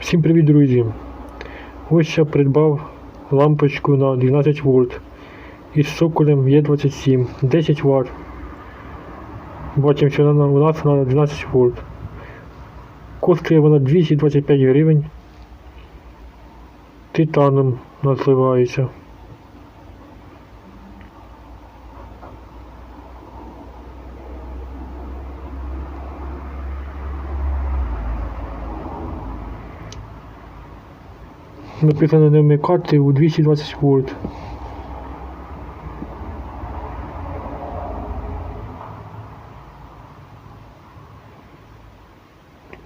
Всім привіт, друзі! Ось я придбав лампочку на 12 вольт із соколем Е27 10 Вт. Бачимо, що вона у нас на 12 вольт. Коштує вона 225 гривень. Титаном називається. Написано не вмикати у 220 вольт.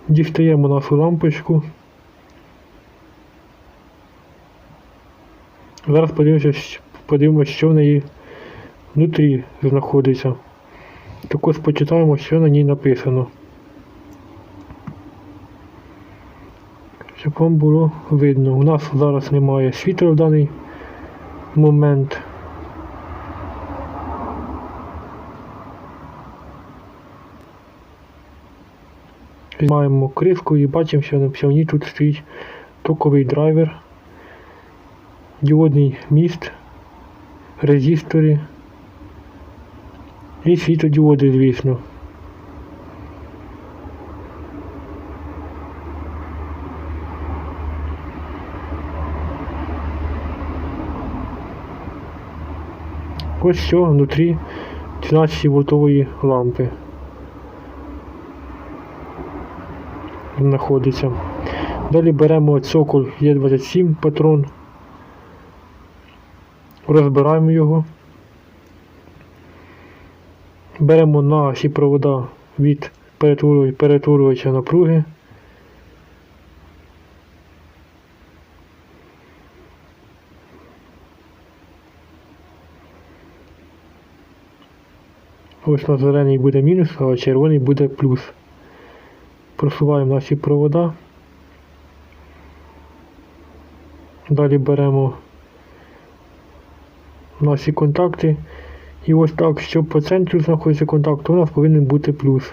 Дістаємо нашу лампочку. Зараз подивимося, подивимося, що в неї внутрі знаходиться. Також почитаємо, що на ній написано. Вам було видно. У нас зараз немає світла в даний момент. Маємо кришку і бачимо, що на псевні тут стоїть токовий драйвер, діодний міст, резистори і світлодіоди, звісно. Ось що внутрі 13 вольтової лампи знаходиться. Далі беремо цоколь Е27 патрон, розбираємо його, беремо наші провода від перетворювача- напруги. Ось на зелений буде мінус, а червоний буде плюс. Просуваємо наші провода. Далі беремо наші контакти. І ось так, щоб по центру знаходиться контакт, то у нас повинен бути плюс.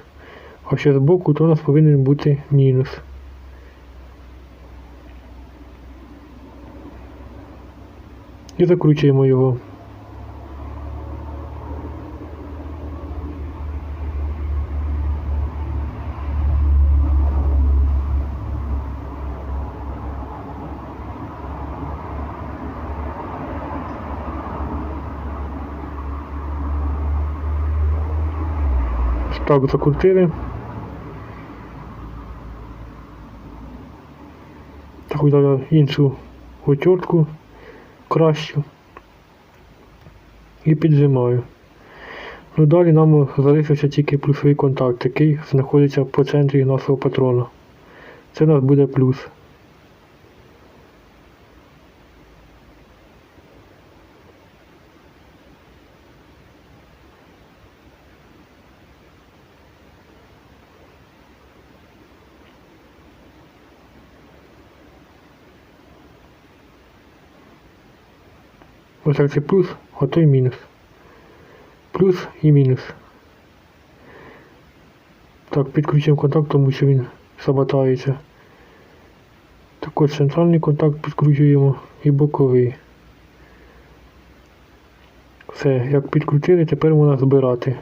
А що з боку, то у нас повинен бути мінус. І закручуємо його. Так закрутили. Так взяв іншу отвертку кращу і піджимаю. Ну далі нам залишився тільки плюсовий контакт, який знаходиться по центрі нашого патрона. Це у нас буде плюс. Так це плюс, а то й мінус. Плюс і мінус. Так, підключимо контакт, тому що він саботається. Також центральний контакт підкручуємо і боковий. Все, як підкрутили, тепер можна збирати.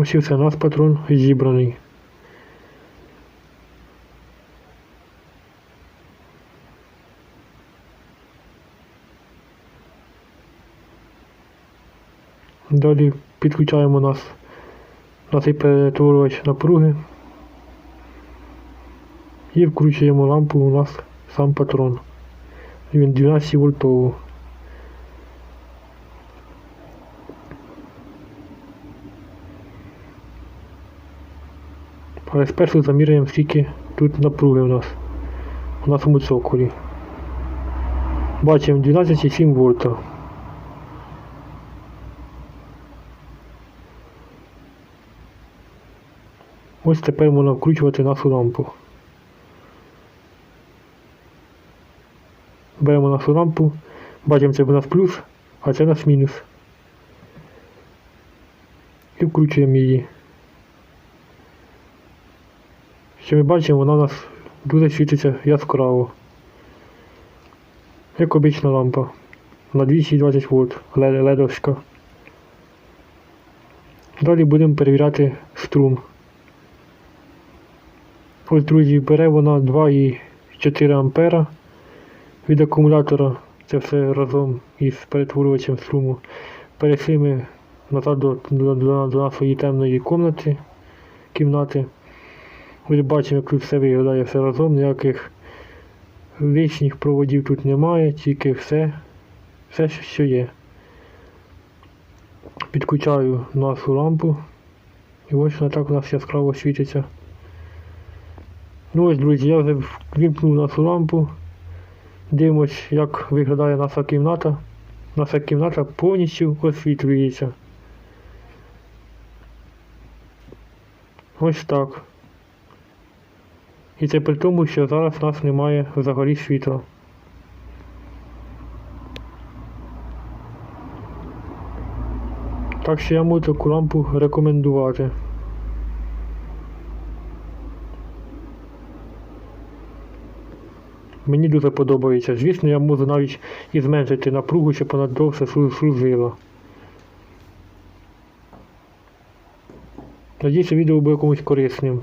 Ось і все, у нас патрон зібраний. Далі підключаємо нас на цей перетворювач напруги і вкручуємо лампу у нас сам патрон. Він 12 вольтовий. Але спершу заміряємо, скільки тут напруги у нас у нашому цоколі. Бачимо 12,7 вольта. Ось тепер можна вкручувати нашу лампу. Беремо нашу лампу, бачимо, це в нас плюс, а це у нас мінус. І вкручуємо її. Що ми бачимо, вона у нас дуже світиться яскраво. Як обична лампа. На 220 вольт, лед- ледовська. Далі будемо перевіряти струм. Ось, друзі, бере вона 2,4 ампера від акумулятора. Це все разом із перетворювачем струму. Перейшли ми назад до, до, до, до нашої темної кімнати. кімнати. Ось бачимо, як тут все виглядає все разом, ніяких лишніх проводів тут немає, тільки все, все що є. Підключаю нашу лампу. І ось вона так у нас яскраво світиться. Ну ось, друзі, я вже вімкнув нашу лампу. Дивимось, як виглядає наша кімната. Наша кімната повністю освітлюється. Ось так. І це при тому, що зараз у нас немає взагалі світла. Так що я можу таку лампу рекомендувати. Мені дуже подобається. Звісно, я можу навіть і зменшити напругу, щоб вона довше слу- служила. Надіюся, відео буде комусь корисним.